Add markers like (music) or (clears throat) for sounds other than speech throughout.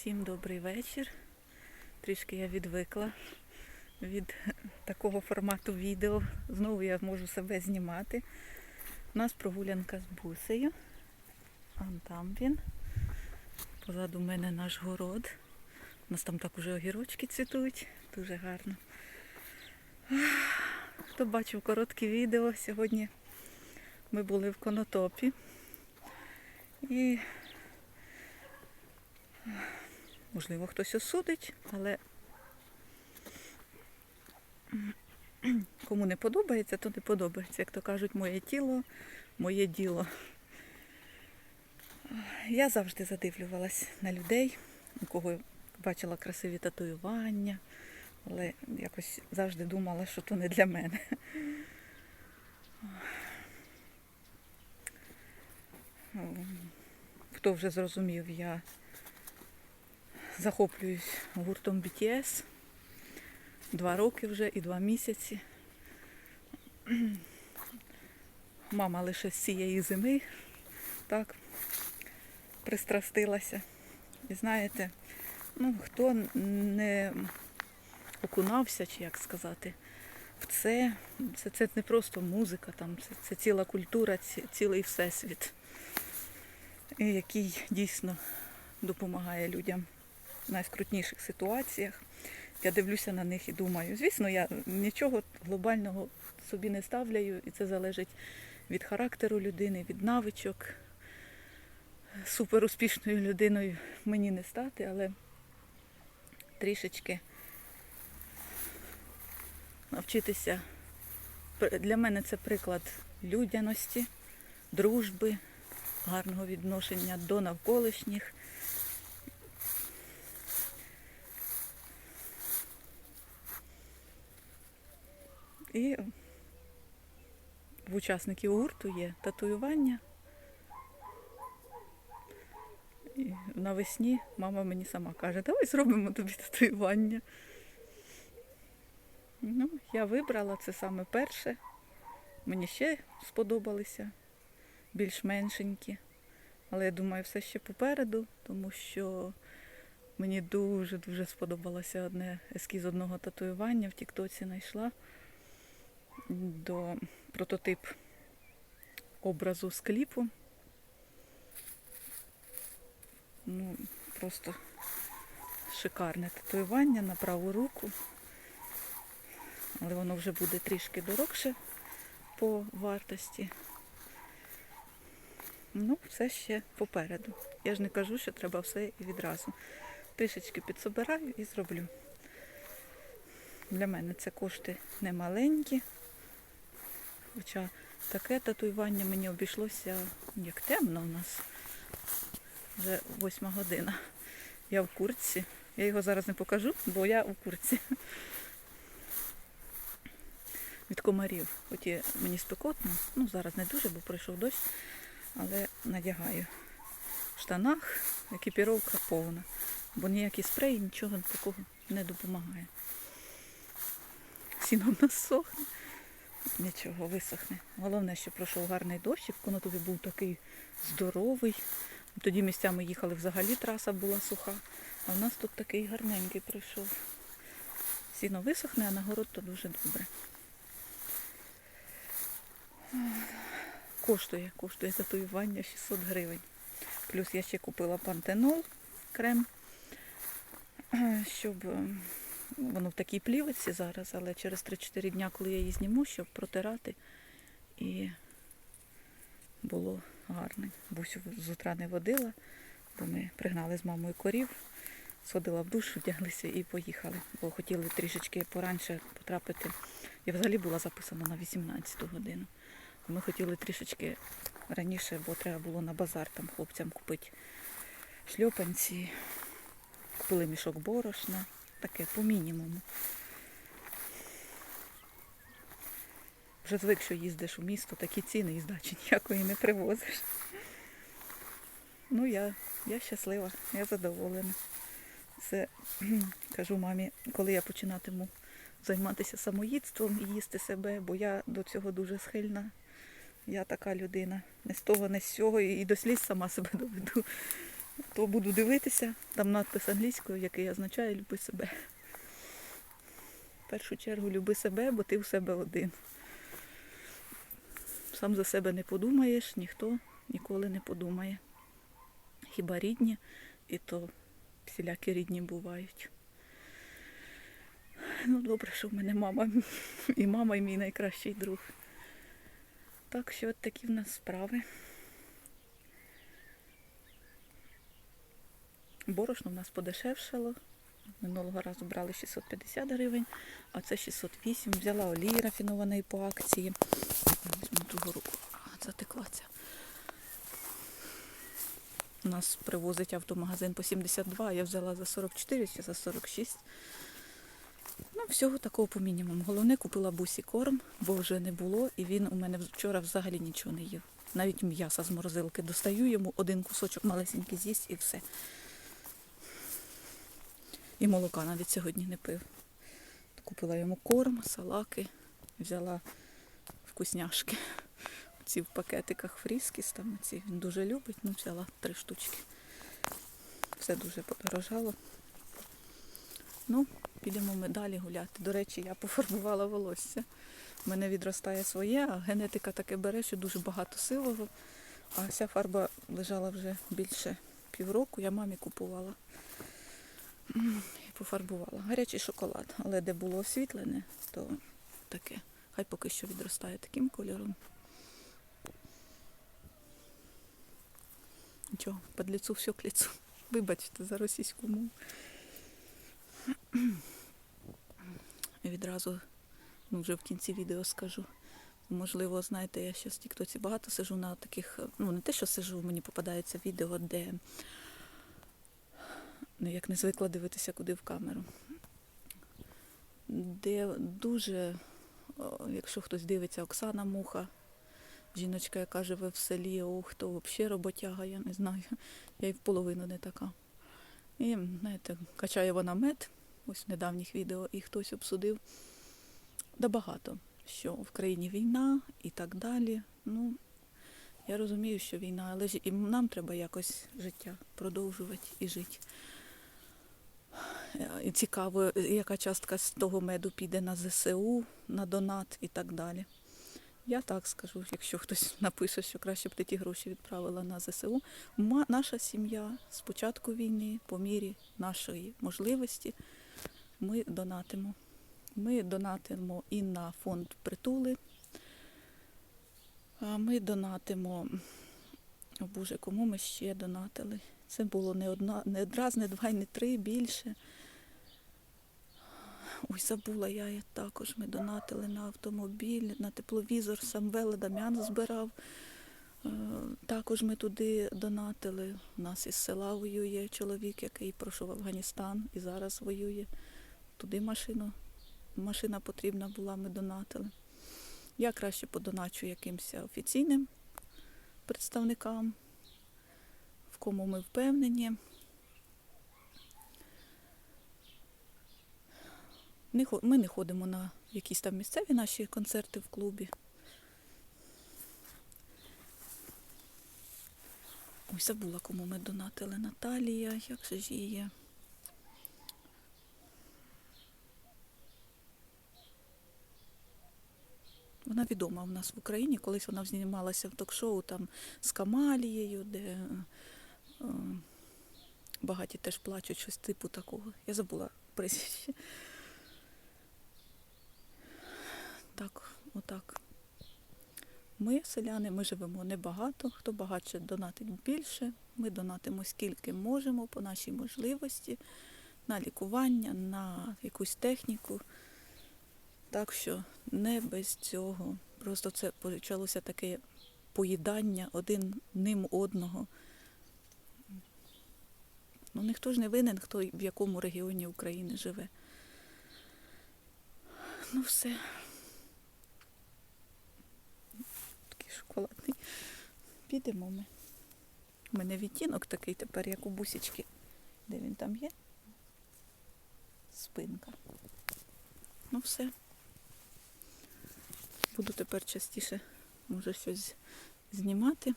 Всім добрий вечір. Трішки я відвикла від такого формату відео. Знову я можу себе знімати. У нас прогулянка з бусею. Вон там він. Позаду мене наш город. У нас там так уже огірочки цвітуть. Дуже гарно. Хто бачив коротке відео, сьогодні ми були в конотопі. І Можливо, хтось осудить, але кому не подобається, то не подобається. Як то кажуть, моє тіло, моє діло. Я завжди задивлювалась на людей, у кого бачила красиві татуювання, але якось завжди думала, що то не для мене. Хто вже зрозумів, я захоплююсь гуртом BTS. Два роки вже і два місяці. (clears throat) Мама лише з цієї зими так пристрастилася. І знаєте, ну, хто не окунався, чи як сказати, в це, це, це не просто музика, там, це, це ціла культура, ці- цілий всесвіт, який дійсно допомагає людям найскрутніших ситуаціях. Я дивлюся на них і думаю, звісно, я нічого глобального собі не ставляю, і це залежить від характеру людини, від навичок. Суперуспішною людиною мені не стати, але трішечки навчитися. Для мене це приклад людяності, дружби, гарного відношення до навколишніх. І в учасників гурту є татуювання. І навесні мама мені сама каже, давай зробимо тобі татуювання. Ну, я вибрала це саме перше. Мені ще сподобалися більш меншенькі. Але я думаю, все ще попереду, тому що мені дуже-дуже сподобалося одне ескіз одного татуювання в Тіктоці знайшла до прототип образу з кліпу. Ну, просто шикарне татуювання на праву руку. Але воно вже буде трішки дорогше по вартості. Ну, все ще попереду. Я ж не кажу, що треба все відразу. Трішечки підсобираю і зроблю. Для мене це кошти немаленькі. Хоча таке татуювання мені обійшлося як темно у нас. Вже восьма година. Я в куртці. Я його зараз не покажу, бо я у куртці. Від комарів. Хоч і мені спекотно, ну зараз не дуже, бо пройшов дощ, але надягаю. В штанах екіпіровка повна, бо ніякий спрей, нічого такого не допомагає. Сіно нас сохне. Нічого, висохне. Головне, що пройшов гарний дощик, воно тобі був такий здоровий. Тоді місцями їхали взагалі, траса була суха. А в нас тут такий гарненький пройшов. Сіно висохне, а нагород то дуже добре. Коштує, коштує татуювання 600 гривень. Плюс я ще купила пантенол крем, щоб воно в такій плівиці зараз, але через 3-4 дня, коли я її зніму, щоб протирати і було гарне. Бусю з утра не водила, бо ми пригнали з мамою корів, сходила в душ, одяглися і поїхали. Бо хотіли трішечки поранше потрапити. Я взагалі була записана на 18 годину. Ми хотіли трішечки раніше, бо треба було на базар там хлопцям купити шльопанці, купили мішок борошна, таке по мінімуму. Вже звик, що їздиш у місто, такі ціни і здачі ніякої не привозиш. Ну, я, я щаслива, я задоволена. Це кажу мамі, коли я починатиму займатися самоїдством і їсти себе, бо я до цього дуже схильна. Я така людина. Не з того, не з цього, і до сліз сама себе доведу. То буду дивитися, там надпис англійською, який означає люби себе. В першу чергу люби себе, бо ти у себе один. Сам за себе не подумаєш, ніхто ніколи не подумає. Хіба рідні, і то всілякі рідні бувають. Ну, добре, що в мене мама і мама, і мій найкращий друг. Так що от такі в нас справи. Борошно в нас подешевшало. Минулого разу брали 650 гривень, а це 608. Взяла олії рафінованої по акції. Візьму другу руку. Затекла ця. У нас привозить автомагазин по 72, а я взяла за 44 чи за 46. Ну, всього такого по мінімуму. Головне, купила бусі корм, бо вже не було, і він у мене вчора взагалі нічого не їв. Навіть м'яса з морозилки достаю йому, один кусочок малесенький з'їсть і все. І молока навіть сьогодні не пив. Купила йому корм, салаки, взяла вкусняшки. Ці в пакетиках фріскіс, там ці він дуже любить, ну взяла три штучки. Все дуже подорожало. Ну, підемо ми далі гуляти. До речі, я пофарбувала волосся. У мене відростає своє, а генетика таке бере, що дуже багато силого. А ця фарба лежала вже більше півроку, я мамі купувала. І (clears throat) пофарбувала. Гарячий шоколад. Але де було освітлене, то таке. Хай поки що відростає таким кольором. Нічого, під лицу все к лицу. (laughs) Вибачте за російську мову. І (clears throat) відразу, ну вже в кінці відео скажу. Можливо, знаєте, я ще в Тіктоці багато сижу на таких, ну не те, що сижу, мені попадається відео, де як не звикла дивитися куди в камеру. Де дуже, якщо хтось дивиться, Оксана Муха, жіночка, яка живе в селі, ох, то взагалі роботяга, я не знаю. Я і в половину не така. І, знаєте, качає вона мед, ось в недавніх відео, і хтось обсудив. Да багато, що в країні війна і так далі. Ну, я розумію, що війна, але ж і нам треба якось життя продовжувати і жити. Е, цікаво, яка частка з того меду піде на ЗСУ, на донат і так далі. Я так скажу, якщо хтось (laughs) напише, що краще б ти ті гроші відправила на ЗСУ. Наша сім'я з початку війни, по мірі нашої можливості, ми донатимо. Ми донатимо і на фонд притули. Ми донатимо. О Боже, кому ми ще донатили? Це було не одна, не раз, не два, не три, більше. Ой, забула я, я також. Ми донатили на автомобіль, на тепловізор, Самвел Дам'ян збирав. Е, Також ми туди донатили. У нас із села воює чоловік, який пройшов Афганістан і зараз воює. Туди машину, машина потрібна була, ми донатили. Я краще подоначу якимось офіційним представникам, в кому ми впевнені. Не хо- Ми не ходимо на якісь там місцеві наші концерти в клубі. Ой, забула, кому ми донатили. Наталія, як же ж її? Вона відома в нас в Україні. Колись вона знімалася в ток-шоу там з Камалією, де е, е, багаті теж плачуть, щось типу такого. Я забула прізвище. Так, отак. Ми, селяни, ми живемо небагато. Хто багатше донатить більше. Ми донатимо скільки можемо по нашій можливості на лікування, на якусь техніку. Так що не без цього. Просто це почалося таке поїдання один ним одного. Ну ніхто ж не винен, хто в якому регіоні України живе. Ну все. Такий шоколадний. Підемо ми. У мене відтінок такий тепер, як у бусічки. Де він там є? Спинка. Ну все. Буду тепер частіше, може, щось знімати.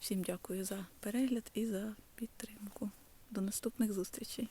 Всім дякую за перегляд і за підтримку. До наступних зустрічей.